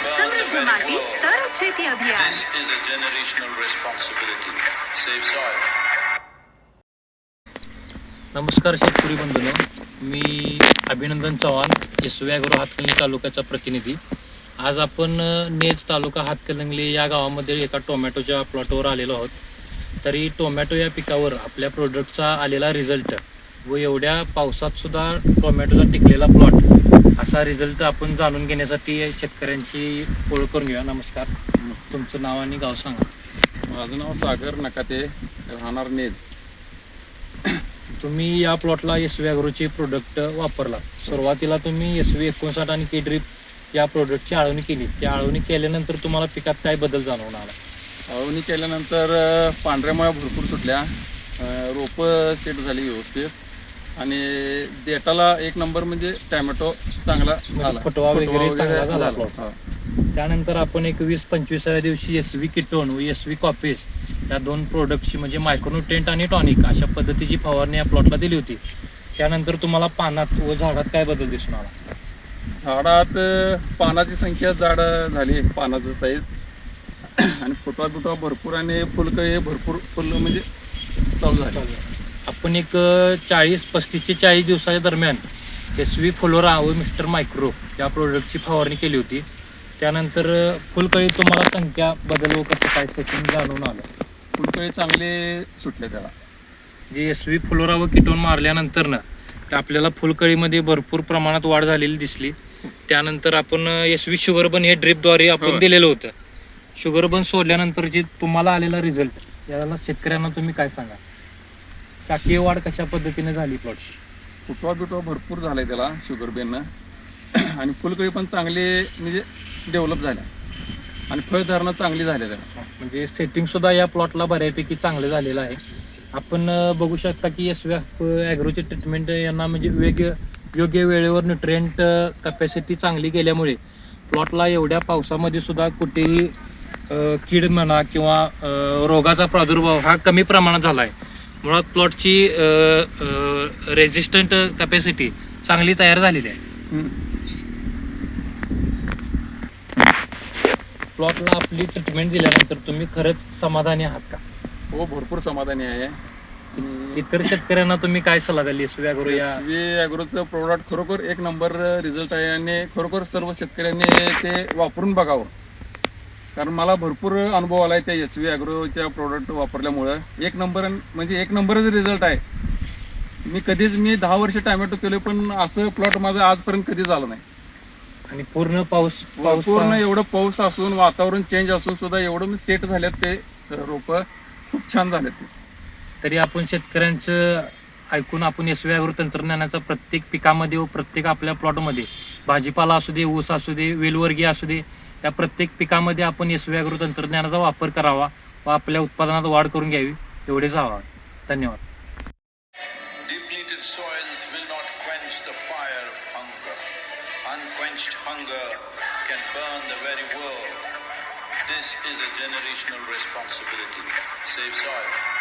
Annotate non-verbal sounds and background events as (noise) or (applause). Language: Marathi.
સમૃદ્ધ માટી તર છેતી અભિયાન This is a generational responsibility. Save soil. नमस्कार शेतकरी बंधूंनो मी अभिनंदन चव्हाण येसवी अॅग्रो हातकणंगले तालुक्याचा प्रतिनिधी आज आपण अ, नेज तालुका हातकणंगले या गावामध्ये एका टोमॅटोच्या प्लॉटवर आलेलो आहोत तरी टोमॅटो या पिकावर आपल्या प्रोडक्टचा आलेला रिझल्ट व एवढ्या पावसात सुद्धा टोमॅटोचा टिकलेला प्लॉट असा रिझल्ट आपण जाणून घेण्यासाठी शेतकऱ्यांची ओळख करून घेऊया. नमस्कार. तुमचं नाव आणि गाव सांगा. माझं नाव सागर नकाते राहणार नेज. तुम्ही या प्लॉटला एस व्ही अॅग्रोचे प्रोडक्ट वापरला. सुरुवातीला तुम्ही एस व्ही एकोणसाठ आणि के ड्रीप या प्रोडक्टची आळवणी केली. त्या आळवणी केल्यानंतर तुम्हाला पिकात काय बदल जाणवून आला? अवनी केल्यानंतर पांढऱ्या मुळ्या भरपूर सुटल्या. रोपं सेट झाली व्यवस्थित. आणि देटाला एक नंबर म्हणजे टॅमॅटो चांगला झाला. फुटवा वगैरे चांगला झाला. हा. त्यानंतर आपण एक वीस पंचवीसाव्या दिवशी एस व्ही किटोन व एस व्ही कॉपेस या दोन प्रोडक्टची म्हणजे मायक्रोन्युट्रेंट आणि टॉनिक अशा पद्धतीची फवारणी या प्लॉटला दिली होती. त्यानंतर तुम्हाला पानात व झाडात काय बदल दिसून आला? झाडात अं, पानाची संख्या जाड झाली पानाचं साईज (clears throat) आणि फुटवा बिटवा भरपूर आणि फुलकळी भरपूर फुल म्हणजे चालू झाली. आपण एक चाळीस पस्तीस ते चाळीस दिवसाच्या दरम्यान एस व्ही फ्लोरा व मिस्टर मायक्रो या प्रोडक्टची फवारणी केली होती. त्यानंतर फुलकळी तुम्हाला संख्या बदल व कसं काय सेटिंग जाणून आलं. फुलकळी चांगले सुटले त्याला. जे एस व्ही फ्लोरा व किटोन मारल्यानंतर ना तर आपल्याला फुलकळीमध्ये भरपूर प्रमाणात वाढ झालेली दिसली. त्यानंतर आपण एस व्ही शुगर बन हे ड्रिपद्वारे आपण होय. दिलेलं होतं. शुगर बन सोडल्यानंतर जे तुम्हाला आलेला रिझल्ट याला शेतकऱ्यांना तुम्ही काय सांगा? शाकीय वाढ कशा पद्धतीने झाली प्लॉटची फुटवा बिटवा भरपूर झालाय त्याला शुगर बेननं (clears throat) आणि फुलकळी पण चांगली म्हणजे डेव्हलप झाल्या. आणि फळधारणा चांगली झाल्या त्याला. म्हणजे सेटिंग सुद्धा या प्लॉटला बऱ्यापैकी चांगलं झालेलं आहे. आपण बघू शकता की एस ॲग्रोची ट्रीटमेंट यांना म्हणजे वेग योग्य वेळेवर न्यूट्रिएंट कपॅसिटी चांगली केल्यामुळे प्लॉटला एवढ्या पावसामध्ये सुद्धा कुठेही कीड म्हणा किंवा रोगाचा प्रादुर्भाव हा कमी प्रमाणात झाला आहे. मुळात प्लॉटची रेजिस्टंट कपॅसिटी चांगली तयार झालेली आहे. प्लॉटला आपली ट्रीटमेंट दिल्यानंतर तुम्ही खरंच समाधानी आहात का? हो भरपूर समाधानी आहे. इतर शेतकऱ्यांना तुम्ही काय सल्ला द्याल? एस ॲग्रो या ॲग्रोचं प्रोडक्ट खरोखर एक नंबर रिझल्ट आहे आणि खरोखर सर्व शेतकऱ्यांनी ते वापरून बघावं. कारण मला भरपूर अनुभव आला आहे त्या एस व्ही ॲग्रोच्या प्रोडक्ट वापरल्यामुळं. एक नंबर म्हणजे एक नंबरच रिझल्ट आहे. मी कधीच मी दहा वर्ष टॅमॅटो केले पण असं प्लॉट माझं आजपर्यंत कधी झालं नाही. आणि पूर्ण पाऊस पाऊस पूर्ण एवढं पाऊस असून वातावरण चेंज असून सुद्धा एवढं मी सेट झालेत ते रोप. खूप छान झालेत ते. तरी आपण शेतकऱ्यांचं ऐकून आपण एस ॲग्रो तंत्रज्ञानाचा प्रत्येक पिकामध्ये व प्रत्येक आपल्या प्लॉटमध्ये भाजीपाला असू दे ऊस असू दे वेलवर्गीय असू दे या प्रत्येक पिकामध्ये आपण एस ॲग्रो तंत्रज्ञानाचा वापर करावा व आपल्या उत्पादनात वाढ करून घ्यावी एवढेच हवा धन्यवाद This is a generational responsibility. Save soil.